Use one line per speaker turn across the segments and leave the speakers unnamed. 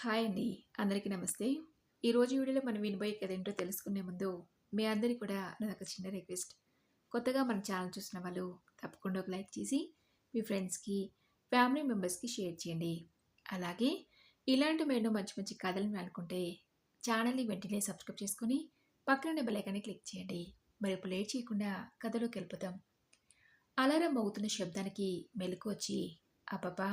Hi అండి. అందరికీ నమస్తే. ఈరోజు వీడియోలో మనం వినబోయే కథ ఏంటో తెలుసుకునే ముందు మీ అందరి కూడా నాకు చిన్న రిక్వెస్ట్. కొత్తగా మన ఛానల్ చూసిన వాళ్ళు తప్పకుండా ఒక లైక్ చేసి మీ ఫ్రెండ్స్కి ఫ్యామిలీ మెంబర్స్కి షేర్ చేయండి. అలాగే ఇలాంటి మేము మంచి మంచి కథలను అనుకుంటే ఛానల్ని వెంటనే సబ్స్క్రైబ్ చేసుకొని పక్కన బెలైకాన్ని క్లిక్ చేయండి. మరి ఇప్పుడు లేట్ చేయకుండా కథలోకి వెళ్ళిపోతాం. అలారం మోగుతున్న శబ్దానికి మెలకు వచ్చి అబ్బబ్బా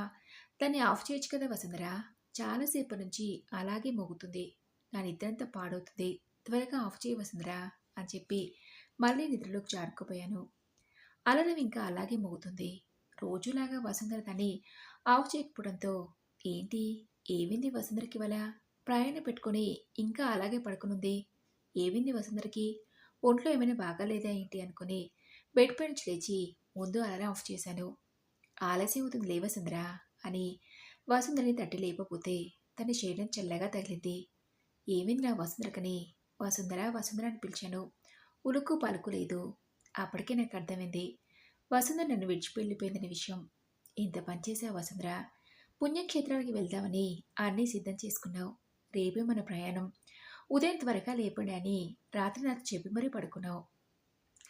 దాన్ని ఆఫ్ చేయొచ్చు కదా వసుంధరా? చాలాసేపు నుంచి అలాగే మోగుతుంది. నా నిద్రంతా పాడవుతుంది. త్వరగా ఆఫ్ చేయవలసిందిరా అని చెప్పి మళ్ళీ నిద్రలోకి జారుకుపోయాను. అలరం ఇంకా అలాగే మోగుతుంది. రోజులాగా వసుంధర దాన్ని ఆఫ్ చేయకపోవడంతో ఏంటి? ఏవింది వసుంధరకి వల్ల ప్రయాణం పెట్టుకొని ఇంకా అలాగే పడుకునుంది. ఏవింది వసుంధరకి? ఒంట్లో ఏమైనా బాగాలేదా ఏంటి? అనుకుని బెడ్ పై నుంచి లేచి ముందు అలారం ఆఫ్ చేశాను. ఆలస్యం అవుతుంది లేవసుందరా అని వసుంధరని తట్టి లేపపోతే తన శరీరం చల్లగా తగిలింది. ఏమైంది నా వసుంధరకని? వసుంధర వసుంధర అని పిలిచాను. ఉలుక్కు పలుకు లేదు. అప్పటికే నాకు అర్థమైంది. వసుంధర నన్ను విడిచిపెళ్ళిపోయిందనే విషయం. ఇంత పనిచేసా వసుంధర. పుణ్యక్షేత్రానికి వెళ్దామని అన్నీ సిద్ధం చేసుకున్నావు. రేపే మన ప్రయాణం. ఉదయం త్వరగా లేపండి అని రాత్రి నాకు చెప్పి మరీ పడుకున్నావు.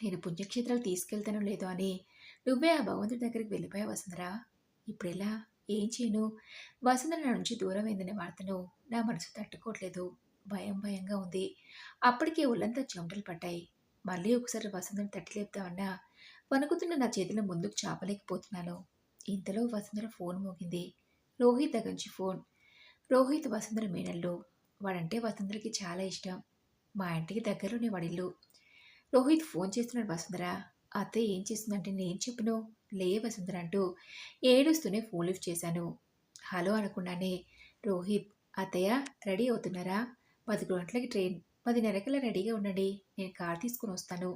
నేను పుణ్యక్షేత్రాలు తీసుకెళ్తాను లేదో అని నువ్వే ఆ భగవంతుడి దగ్గరికి వెళ్ళిపోయావు వసుంధర. ఇప్పుడెలా? ఏం చేయను? వసుంధర నుంచి దూరం అయిందనే వార్తను నా మనసు తట్టుకోవట్లేదు భయం భయంగా ఉంది. అప్పటికే ఒళ్ళంతా చెమటలు పడ్డాయి. మళ్ళీ ఒకసారి వసుంధర తట్టిలేపుతామన్నా వణుకుతున్న నా చేతిలో ముందుకు చాపలేకపోతున్నాను. ఇంతలో వసుంధర ఫోన్ మోగింది. రోహిత్ దగ్గరించి ఫోన్. రోహిత్ వసుంధర మేనల్లు. వాడంటే వసుంధరకి చాలా ఇష్టం. మా ఇంటికి దగ్గరలోనే వాడిల్లు. రోహిత్ ఫోన్ చేస్తున్నాడు వసుంధర. అత్తయ్య ఏం చేస్తుందంటే నేను చెప్పను. లే వసుంధర అంటూ ఏడుస్తూనే ఫోన్ లిఫ్ట్ చేశాను. హలో అనకుండానే రోహిత్ అత్తయ్య రెడీ అవుతున్నారా? పది గంటలకి ట్రైన్. పదిన్నరకల్లా రెడీగా ఉండండి. నేను కార్ తీసుకుని వస్తాను.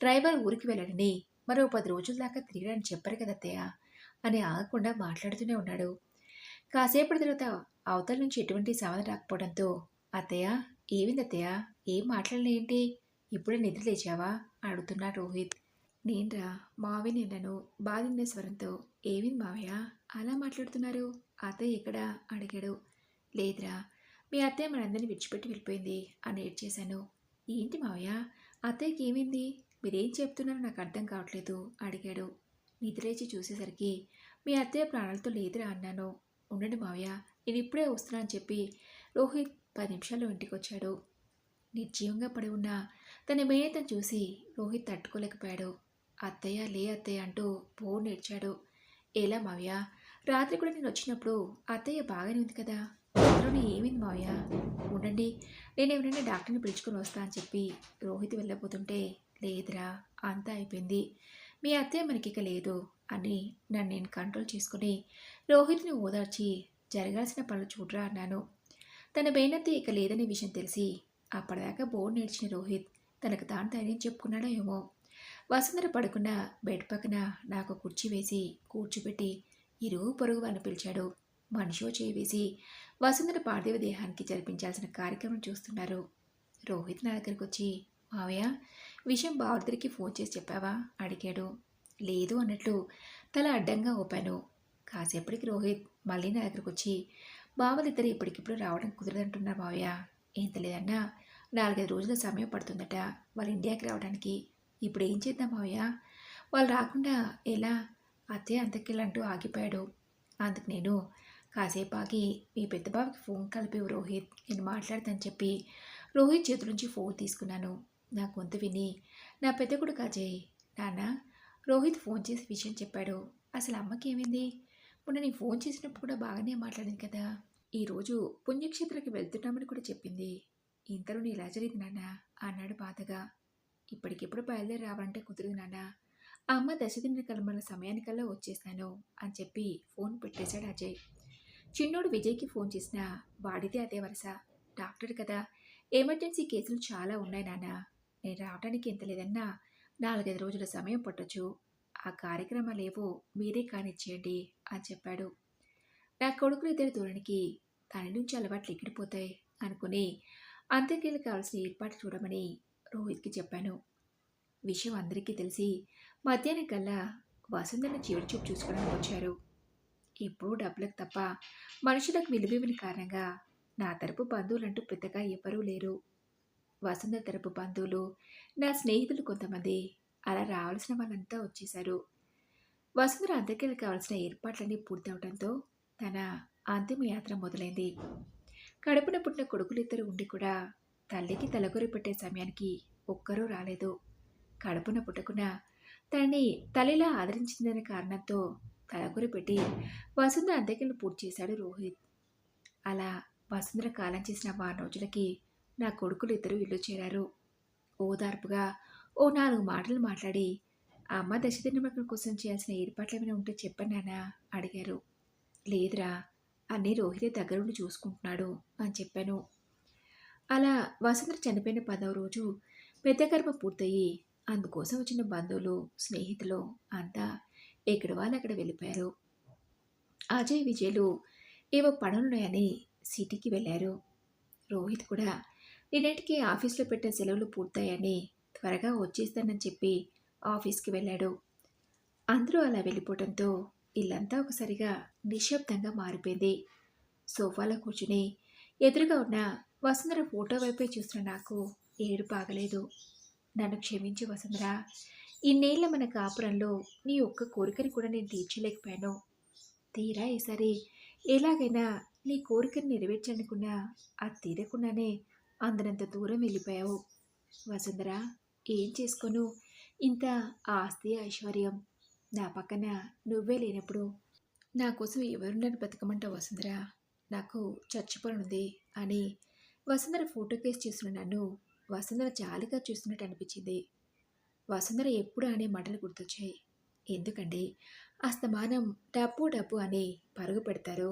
డ్రైవర్ ఊరికి వెళ్ళడని మరో పది రోజుల దాకా తిరిగడానికి చెప్పరు కదా అత్తయ్య అని ఆగకుండా మాట్లాడుతూనే ఉన్నాడు. కాసేపటి తర్వాత అవతల నుంచి ఎటువంటి సమాధానం రాకపోవడంతో అత్తయ్య ఏమింది అత్తయ్య? ఏం మాట్లాడలేంటి ఇప్పుడే నిద్ర లేచావా? అడుగుతున్నాడు రోహిత్. నేన్రా మావి నిన్నను బాధిండే స్వరంతో ఏమింది మావయ్య? అలా మాట్లాడుతున్నారు. అత్తయ్య ఎక్కడా? అడిగాడు. లేదురా మీ అత్తయ్య మనందరిని విడిచిపెట్టి వెళ్ళిపోయింది అని ఏడ్చేశాను ఏంటి మావయ్య? అత్తయ్యకి ఏమైంది? మీరేం చెప్తున్నారో నాకు అర్థం కావట్లేదు అడిగాడు. నిద్రేచి చూసేసరికి మీ అత్తయ్య ప్రాణాలతో లేదురా అన్నాను. ఉండండి మావయ్య నేను ఇప్పుడే వస్తున్నా అని చెప్పి రోహిత్ పది నిమిషాల్లో ఇంటికి వచ్చాడు. నిర్జీవంగా పడి ఉన్న తన మేయతను చూసి రోహిత్ తట్టుకోలేకపోయాడు. అత్తయ్య లే అత్తయ్య అంటూ పో ఏడ్చాడు ఎలా మావయ్య? రాత్రి కూడా నేను వచ్చినప్పుడు అత్తయ్య బాగానే ఉంది కదా? అందులోనే ఏమైంది మావయ్య? ఉండండి నేను ఎవరైనా డాక్టర్ని పిలుచుకొని వస్తా అని చెప్పి రోహిత్ వెళ్ళబోతుంటే లేదురా అంతా అయిపోయింది. మీ అత్తయ్య మనకిక లేదు అని నన్ను నేను కంట్రోల్ చేసుకుని రోహిత్ని ఓదార్చి జరగాల్సిన పనులు చూడరా అన్నాను. తన బేనత్తి ఇక లేదనే విషయం తెలిసి అప్పటిదాకా బోర్డు నేర్చిన రోహిత్ తనకు తాను ధైర్యం చెప్పుకున్నాడో ఏమో. వసుంధర పడుకున్న బెడ్ పక్కన నాకు కుర్చీ వేసి కూర్చోబెట్టి ఇరుగు పొరుగు అని పిలిచాడు. మనిషో చేయి వేసి వసుంధర పార్థివ దేహానికి జరిపించాల్సిన కార్యక్రమం చూస్తున్నారు. రోహిత్ నా దగ్గరికి వచ్చి మావయ్య విషయం బావద్దరికి ఫోన్ చేసి చెప్పావా? అడిగాడు. లేదు అన్నట్లు తల అడ్డంగా ఊపాను. కాసేపటికి రోహిత్ మళ్ళీ నా దగ్గరకు వచ్చి బావలిద్దరు ఇప్పటికిప్పుడు రావడం కుదరదంటున్నారు మావయ్య. ఏం లేదన్నా నాలుగైదు రోజుల సమయం పడుతుందట. వాళ్ళు ఇండియాకి రావడానికి ఇప్పుడు ఏం చేద్దాం మావయ్య వాళ్ళు రాకుండా ఎలా? అత్తయ్య అంతకెళ్ళంటూ ఆగిపోయాడు. అందుకు నేను కాసేపు ఆగి మీ పెద్ద బాబుకి ఫోన్ కలిపి రోహిత్ నేను మాట్లాడతాను చెప్పి రోహిత్ చేతి నుంచి ఫోన్ తీసుకున్నాను. నా గొంతు విని నా పెద్ద కొడుకు అజయ్ నాన్న రోహిత్ ఫోన్ చేసి విషయం చెప్పాడు. అసలు అమ్మకి ఏమైంది? మొన్న నేను ఫోన్ చేసినప్పుడు కూడా బాగానే మాట్లాడింది కదా. ఈరోజు పుణ్యక్షేత్రకి వెళ్తున్నామని కూడా చెప్పింది. ఇంతలో ఇలా జరిగింది నాన్న అన్నాడు బాధగా. ఇప్పటికిప్పుడు బయలుదేరి రావాలంటే కుదరదు నాన్న. అమ్మ దశదిన కలమల సమయానికల్లా వచ్చేసాను అని చెప్పి ఫోన్ పెట్టేశాడు అజయ్. చిన్నోడు విజయ్కి ఫోన్ చేసినా వాడితే అదే వరుస. డాక్టర్ కదా ఎమర్జెన్సీ కేసులు చాలా ఉన్నాయి నాన్న. నేను రావడానికి ఎంత లేదన్నా నాలుగైదు రోజుల సమయం పట్టొచ్చు. ఆ కార్యక్రమాలు ఏవో మీరే కానిచ్చేయండి అని చెప్పాడు. నా కొడుకులు ఇద్దరి దూరానికి తన నుంచి అలవాట్లు ఎక్కిడిపోతాయి అనుకుని అంత్యక్రియలు కావాల్సిన ఏర్పాటు చూడమని రోహిత్కి చెప్పాను. విషయం అందరికీ తెలిసి మధ్యాహ్నం కల్లా వసుంధరను చివరి చూపు చూసుకోవడానికి వచ్చారు. ఇప్పుడు డబ్బులకు తప్ప మనుషులకు విలువివ్వని కారణంగా నా తరపు బంధువులంటూ పెద్దగా ఎవ్వరూ లేరు. వసుంధర తరపు బంధువులు నా స్నేహితులు కొంతమంది అలా రావాల్సిన వాళ్ళంతా వచ్చేశారు. వసుంధర అందరికీ కావాల్సిన ఏర్పాట్లన్నీ పూర్తవడంతో తన అంతిమయాత్ర మొదలైంది. కడుపున పుట్టిన కొడుకులిద్దరు ఉండి కూడా తల్లికి తలకొరి పెట్టే సమయానికి ఒక్కరూ రాలేదు. కడుపున పుట్టకున తనని తల్లిలా ఆదరించిందనే కారణంతో తలకొరి పెట్టి వసుంధర అంత్యక్రియలు పూర్తి చేశాడు రోహిత్. అలా వసుంధర కాలం చేసిన వారం రోజులకి నా కొడుకులు ఇద్దరు ఇల్లు చేరారు. ఓదార్పుగా ఓ నాలుగు మాటలు మాట్లాడి అమ్మ దశదినమకం కోసం చేయాల్సిన ఏర్పాట్లు ఏమైనా ఉంటే చెప్పండి నాన్న అడిగారు. లేదురా అన్నీ రోహితే దగ్గరుండి చూసుకుంటున్నాడు అని చెప్పాను. అలా వసంత చనిపోయిన పదవ రోజు పెద్ద కర్మ పూర్తయి అందుకోసం వచ్చిన బంధువులు స్నేహితులు అంతా ఎక్కడ వాళ్ళు అక్కడ వెళ్ళిపోయారు. అజయ్ విజయ్లు ఏవో పనులున్నాయని సిటీకి వెళ్ళారు. రోహిత్ కూడా నిన్నటికి ఆఫీస్లో పెట్టిన సెలవులు పూర్తాయని త్వరగా వచ్చేస్తానని చెప్పి ఆఫీస్కి వెళ్ళాడు. అందరూ అలా వెళ్ళిపోవడంతో ఇల్లంతా ఒకసారిగా నిశ్శబ్దంగా మారిపోయింది. సోఫాలో కూర్చుని ఎదురుగా ఉన్న వసుంధర ఫోటో వైపే చూసిన నాకు ఏడు బాగలేదు నన్ను క్షమించి వసుంధర. ఇన్నేళ్ళ మన కాపురంలో నీ ఒక్క కోరికని కూడా నేను తీర్చలేకపోయాను. తీరా ఈసారి ఎలాగైనా నీ కోరికను నెరవేర్చనుకున్నా అది తీరకుండానే అందరంత దూరం వెళ్ళిపోయావు. వసుంధర ఏం చేసుకోను? ఇంత ఆస్తి ఐశ్వర్యం నా పక్కన నువ్వే లేనప్పుడు నా కోసం ఎవరుండని బతకమంటావు వసుంధర? నాకు చచ్చిపోనుంది అని వసుంధర ఫోటో కేస్ చూసిన నన్ను వసుంధర జాలిగా చూస్తున్నట్టు అనిపించింది. వసుంధర ఎప్పుడు అనే మాటలు గుర్తొచ్చాయి. ఎందుకండి? అస్తమానం డబ్బు డబ్బు అని పరుగు పెడతారు.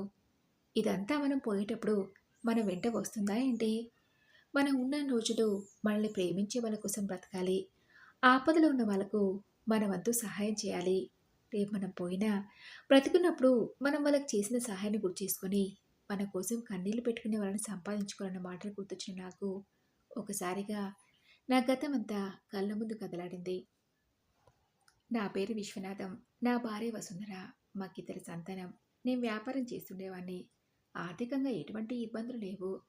ఇదంతా మనం పోయేటప్పుడు మనం వెంట వస్తుందా ఏంటి? మనం ఉన్న రోజులు మనల్ని ప్రేమించే వాళ్ళ కోసం బ్రతకాలి. ఆపదలో ఉన్న వాళ్ళకు మన వంతు సహాయం చేయాలి. రేపు మనం పోయినా బ్రతుకున్నప్పుడు మనం వాళ్ళకి చేసిన సహాయాన్ని గుర్తు చేసుకొని మన కోసం కన్నీళ్ళు పెట్టుకునే వాళ్ళని సంపాదించుకోవాలన్న మాటలు గుర్తొచ్చిన నాకు ఒకసారిగా నా గతం అంతా కళ్ళ ముందు కదలాడింది. నా పేరు విశ్వనాథం. నా భార్య వసుంధర. మాకిద్దరి సంతానం. నేను వ్యాపారం చేస్తుండేవాడిని ఆర్థికంగా ఎటువంటి ఇబ్బందులు లేవు.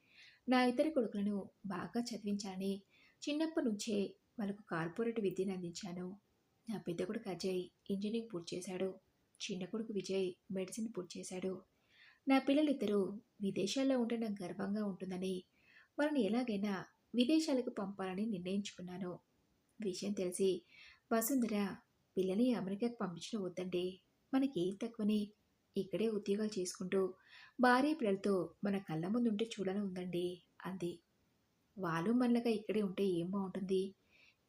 నా ఇద్దరు కొడుకులను బాగా చదివించాలని చిన్నప్పటి నుంచే వాళ్ళకు కార్పొరేట్ విద్యను అందించాను. నా పెద్ద కొడుకు అజయ్ ఇంజనీరింగ్ పూర్తి చేశాడు. చిన్న కొడుకు విజయ్ మెడిసిన్ పూర్తి చేశాడు. నా పిల్లలిద్దరూ విదేశాల్లో ఉంటే నాకు గర్వంగా ఉంటుందని వాళ్ళని ఎలాగైనా విదేశాలకు పంపాలని నిర్ణయించుకున్నాను. విషయం తెలిసి వసుంధర పిల్లని అమెరికాకు పంపించడం వద్దండి మనకేం తక్కువని ఇక్కడే ఉద్యోగాలు చేసుకుంటూ భార్య పిల్లలతో మన కళ్ళ ముందు ఉంటే చూడాలని ఉందండి అంది. వాళ్ళు మనలాగా ఇక్కడే ఉంటే ఏం బాగుంటుంది?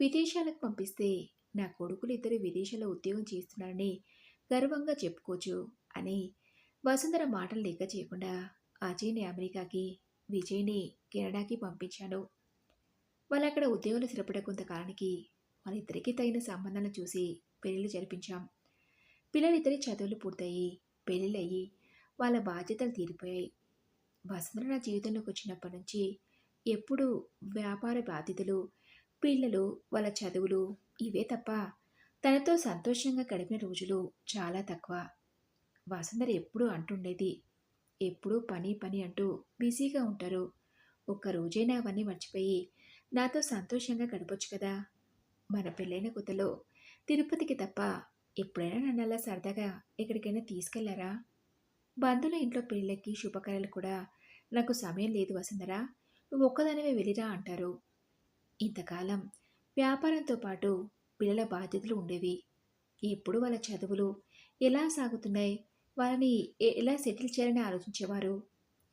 విదేశాలకు పంపిస్తే నా కొడుకులు ఇద్దరు విదేశాల్లో ఉద్యోగం చేస్తున్నారని గర్వంగా చెప్పుకోవచ్చు అని వసుంధర మాటలు లెక్క చేయకుండా అజయ్ని అమెరికాకి విజయ్ని కెనడాకి పంపించాను వాళ్ళు అక్కడ ఉద్యోగాలు స్థిరపడే కొంతకాలానికి వాళ్ళిద్దరికీ తగిన సంబంధాలను చూసి పెళ్ళిళ్ళు జరిపించాం. పిల్లలిద్దరి చదువులు పూర్తయి పెళ్ళిళ్ళయ్యి వాళ్ళ బాధ్యతలు తీరిపోయాయి. వసుంధర నా జీవితంలోకి వచ్చినప్పటి నుంచి ఎప్పుడూ వ్యాపార బాధ్యతలు పిల్లలు వాళ్ళ చదువులు ఇవే తప్ప తనతో సంతోషంగా గడిపిన రోజులు చాలా తక్కువ. వసుంధర ఎప్పుడూ అంటుండేది. ఎప్పుడూ పని పని అంటూ బిజీగా ఉంటారు. ఒక్క రోజైనా అవన్నీ మర్చిపోయి నాతో సంతోషంగా గడపొచ్చు కదా. మన పెళ్ళైన కొత్తలో తిరుపతికి తప్ప ఎప్పుడైనా నన్ను అలా సరదాగా ఎక్కడికైనా తీసుకెళ్ళారా? బంధువుల ఇంట్లో పెళ్ళకి శుభకార్యాలు కూడా నాకు సమయం లేదు వసుంధరా. నువ్వు ఒక్కదానివే వెళ్ళిరా అంటారు. ఇంతకాలం వ్యాపారంతో పాటు పిల్లల బాధ్యతలు ఉండేవి. ఇప్పుడు వాళ్ళ చదువులు ఎలా సాగుతున్నాయి? వాళ్ళని ఎలా సెటిల్ చేయాలని ఆలోచించేవారు?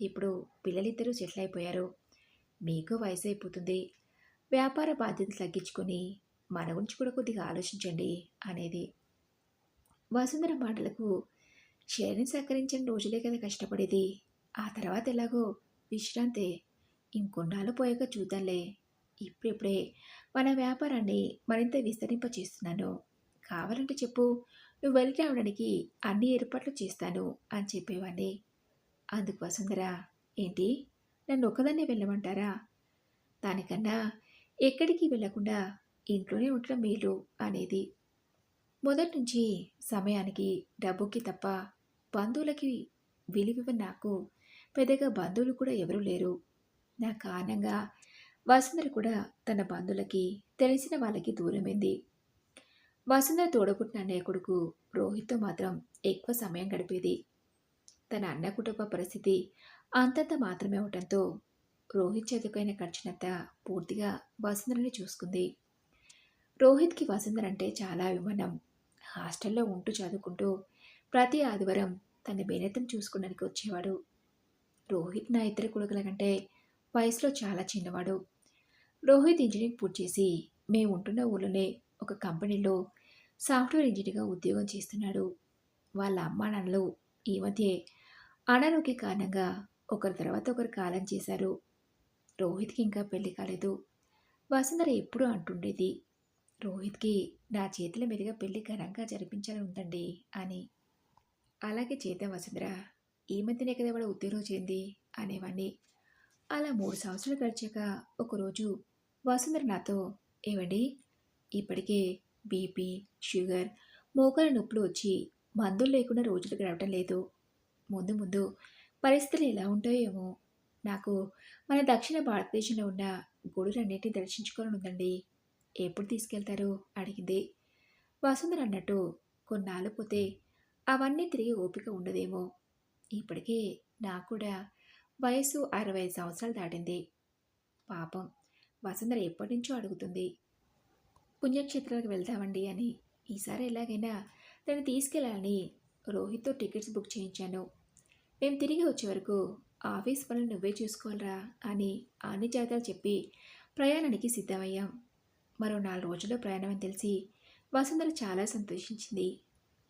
ఇప్పుడు పిల్లలిద్దరూ సెటిల్ అయిపోయారు. మీకు వయసు అయిపోతుంది వ్యాపార బాధ్యతలు తగ్గించుకొని మన గురించి కూడా కొద్దిగా ఆలోచించండి అనేది. వసుంధర మాటలకు శరీరం సహకరించిన రోజులే కదా కష్టపడేది. ఆ తర్వాత ఎలాగో విశ్రాంతి ఇంకొన్నాళ్ళు పోయాక చూద్దాంలే. ఇప్పుడిప్పుడే మన వ్యాపారాన్ని మరింత విస్తరింప చేస్తున్నాను కావాలంటే చెప్పు. నువ్వు వెళ్ళి రావడానికి అన్ని ఏర్పాట్లు చేస్తాను అని చెప్పేవాడిని. అందుకు వసుంధర ఏంటి? నన్ను ఒక్కదాన్నే వెళ్ళమంటారా? దానికన్నా ఎక్కడికి వెళ్ళకుండా ఇంట్లోనే ఉండడం మేలు అనేది. మొదటి నుంచి సమయానికి డబ్బుకి తప్ప బంధువులకి విలువ నాకు పెద్దగా బంధువులు కూడా ఎవరూ లేరు. నా కారణంగా వసుంధర కూడా తన బంధువులకి తెలిసిన వాళ్ళకి దూరమైంది. వసుంధర తోడపుట్టిన అన్నయ్య కొడుకు రోహిత్తో మాత్రం ఎక్కువ సమయం గడిపేది. తన అన్న కుటుంబ పరిస్థితి అంతంత మాత్రమే అవటంతో రోహిత్ చదువుకైన ఖర్చునంతా పూర్తిగా వసుంధరని చూసుకుంది. రోహిత్కి వసుంధర అంటే చాలా అభిమానం. హాస్టల్లో ఉంటూ చదువుకుంటూ ప్రతి ఆదివారం తన బేనెత్తం చూసుకోవడానికి వచ్చేవాడు. రోహిత్ నా ఇద్దరు కొడుకుల కంటే వయసులో చాలా చిన్నవాడు. రోహిత్ ఇంజనీరింగ్ పూర్తి చేసి మేము ఉంటున్న ఊళ్ళోనే ఒక కంపెనీలో సాఫ్ట్వేర్ ఇంజనీర్గా ఉద్యోగం చేస్తున్నాడు. వాళ్ళ అమ్మా నాన్నలు ఈ మధ్య అనారోగ్య కారణంగా ఒకరి తర్వాత ఒకరు కాలం చేశారు. రోహిత్కి ఇంకా పెళ్ళి కాలేదు. వసుంధర ఎప్పుడూ అంటుండేది రోహిత్కి నా చేతుల మీదుగా పెళ్ళి ఘనంగా జరిపించాలని ఉందండి అని. అలాగే చేద్దాం వసుంధర ఈ మధ్యనే కదా వాడు ఉద్యోగం చేరింది అనేవాడిని అలా మూడు సంవత్సరాలు గడిచాక ఒకరోజు వసుంధర నాతో ఏవండి ఇప్పటికే బీపీ షుగర్ మోకాల నొప్పులు వచ్చి మందులు లేకుండా రోజులు గడవటం లేదు. ముందు ముందు పరిస్థితులు ఎలా ఉంటాయేమో నాకు మన దక్షిణ భారతదేశంలో ఉన్న గుడులన్నిటిని దర్శించుకోవాలని ఉందండి ఎప్పుడు తీసుకెళ్తారు? అడిగింది. వసుంధర అన్నట్టు కొన్నాళ్ళు పోతే అవన్నీ తిరిగి ఓపిక ఉండదేమో. ఇప్పటికే నాకు కూడా వయసు అరవై సంవత్సరాలు దాటింది. పాపం వసుంధర ఎప్పటి నుంచో అడుగుతుంది. పుణ్యక్షేత్రాలకు వెళ్తామండి అని. ఈసారి ఎలాగైనా తను తీసుకెళ్ళాలని రోహిత్తో టికెట్స్ బుక్ చేయించాను. మేము తిరిగి వచ్చే వరకు ఆఫీస్ పనులు నువ్వే చూసుకోవాలరా అని అన్ని జాతరలు చెప్పి ప్రయాణానికి సిద్ధమయ్యాం. మరో నాలుగు రోజుల్లో ప్రయాణం అని తెలిసి వసుంధర చాలా సంతోషించింది.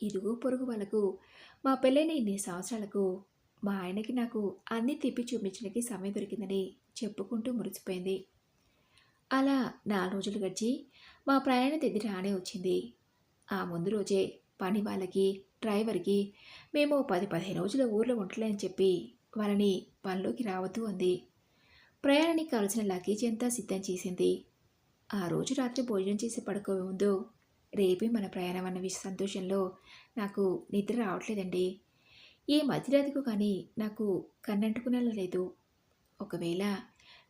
ఇరుగు పొరుగు వాళ్ళకు మా పెళ్ళైన ఇన్ని సంవత్సరాలకు మా ఆయనకి నాకు అన్నీ తిప్పి చూపించడానికి సమయం దొరికిందని చెప్పుకుంటూ మురిసిపోయింది. అలా నాలుగు రోజులు గడిచి మా ప్రయాణ తేదీ రానే వచ్చింది. ఆ ముందు రోజే పని వాళ్ళకి డ్రైవర్కి మేము పది పదిహేను రోజుల ఊర్లో ఉండలేని చెప్పి వాళ్ళని పనిలోకి రావద్దు అంది. ప్రయాణానికి కావలసిన లగేజ్ అంతా సిద్ధం చేసింది. ఆ రోజు రాత్రి భోజనం చేసి పడుకోవే ముందు రేపే మన ప్రయాణం అన్న విషయ సంతోషంలో నాకు నిద్ర రావట్లేదండి. ఏ మధ్యరాత్రికు కానీ నాకు కన్నంటుకునేలా లేదు. ఒకవేళ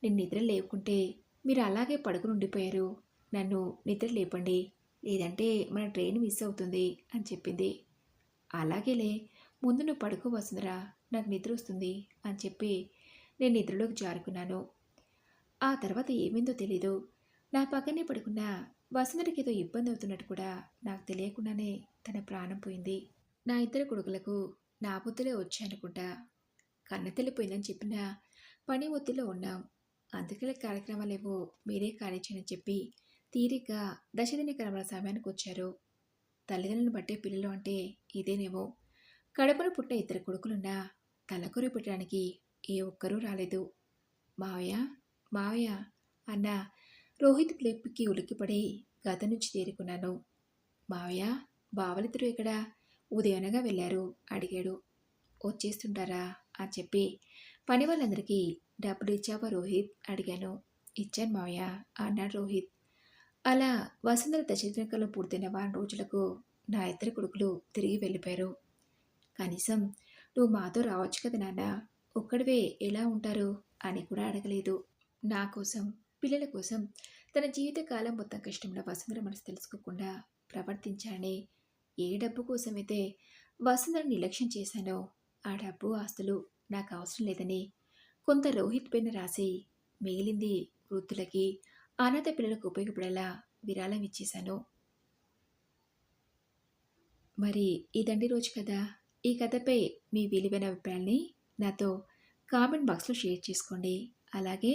నేను నిద్ర లేకుంటే మీరు అలాగే పడుకుని ఉండిపోయారు. నన్ను నిద్ర లేపండి. లేదంటే మన ట్రైన్ మిస్ అవుతుంది అని చెప్పింది. అలాగేలే ముందు నువ్వు పడుకో వసుంధరా నాకు నిద్ర వస్తుంది అని చెప్పి నేను నిద్రలోకి జారుకున్నాను. ఆ తర్వాత ఏమైందో తెలీదు. నా పక్కనే పడుకున్న వసుంధరకి ఏదో ఇబ్బంది అవుతున్నట్టు కూడా నాకు తెలియకుండానే తన ప్రాణం పోయింది. నా ఇద్దరు కొడుకులకు నా బుద్ధిలో వచ్చాయనుకుంటా కన్న తెలిపోయిందని చెప్పిన పని ఒత్తిలో ఉన్నాం. అందుకనే కార్యక్రమాలేవో మీరే కానిచ్చని చెప్పి తీరిగ్గా దశదిన క్రమణ సమయానికి వచ్చారు. తల్లిదండ్రులను బట్టే పిల్లలు అంటే ఇదేనేమో కడుపున పుట్ట ఇద్దరు కొడుకులున్నా తలకూరి పెట్టడానికి ఏ ఒక్కరూ రాలేదు. మావయ్య మావయ్య అన్న రోహిత్ పిలుపుకి ఉలిక్కిపడి గత నుంచి తేరుకున్నాను మావయ్య బావలిద్దరూ ఇక్కడ ఉదయనగా వెళ్ళారు అడిగాడు. వచ్చేస్తుంటారా? అని చెప్పి పని వాళ్ళందరికీ డబ్బులు ఇచ్చావా రోహిత్? అడిగాను. ఇచ్చాను మావయ్య అన్నాడు రోహిత్. అలా వసుంధర దశదినకాలం పూర్తయిన వారం రోజులకు నా ఇద్దరు కొడుకులు తిరిగి వెళ్ళిపోయారు. కనీసం నువ్వు మాతో రావచ్చు కదా నాన్న ఒక్కడివే ఎలా ఉంటారు? అని కూడా అడగలేదు. నా కోసం పిల్లల కోసం తన జీవితకాలం మొత్తం కష్టంలో వసుంధర మనసు తెలుసుకోకుండా ప్రవర్తించాలని ఏ డబ్బు కోసమైతే వసుంధర నిర్లక్ష్యం చేశానో ఆ డబ్బు ఆస్తులు నాకు అవసరం లేదని కొంత రోహిత్ పైన రాసి మిగిలింది వృద్ధులకి అనాథ పిల్లలకు ఉపయోగపడేలా విరాళం ఇచ్చేశాను. మరి ఇదండి రోజు కదా ఈ కథపై మీ విలువైన అభిప్రాయాల్ని నాతో కామెంట్ బాక్స్లో షేర్ చేసుకోండి. అలాగే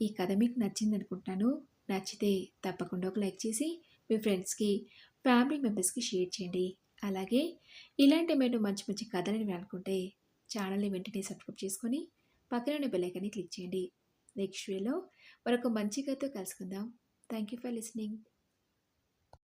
ఈ కథ మీకు నచ్చింది అనుకుంటున్నాను నచ్చితే తప్పకుండా ఒక లైక్ చేసి మీ ఫ్రెండ్స్కి ఫ్యామిలీ మెంబర్స్కి షేర్ చేయండి. అలాగే ఇలాంటి మీరు మంచి మంచి కథలని అనుకుంటే ఛానల్ని వెంటనే సబ్స్క్రైబ్ చేసుకొని పక్కన బెల్ ఐకాన్ని క్లిక్ చేయండి. నెక్స్ట్ వీడియోలో మరొక మంచి కథతో కలుసుకుందాం. Thank you for listening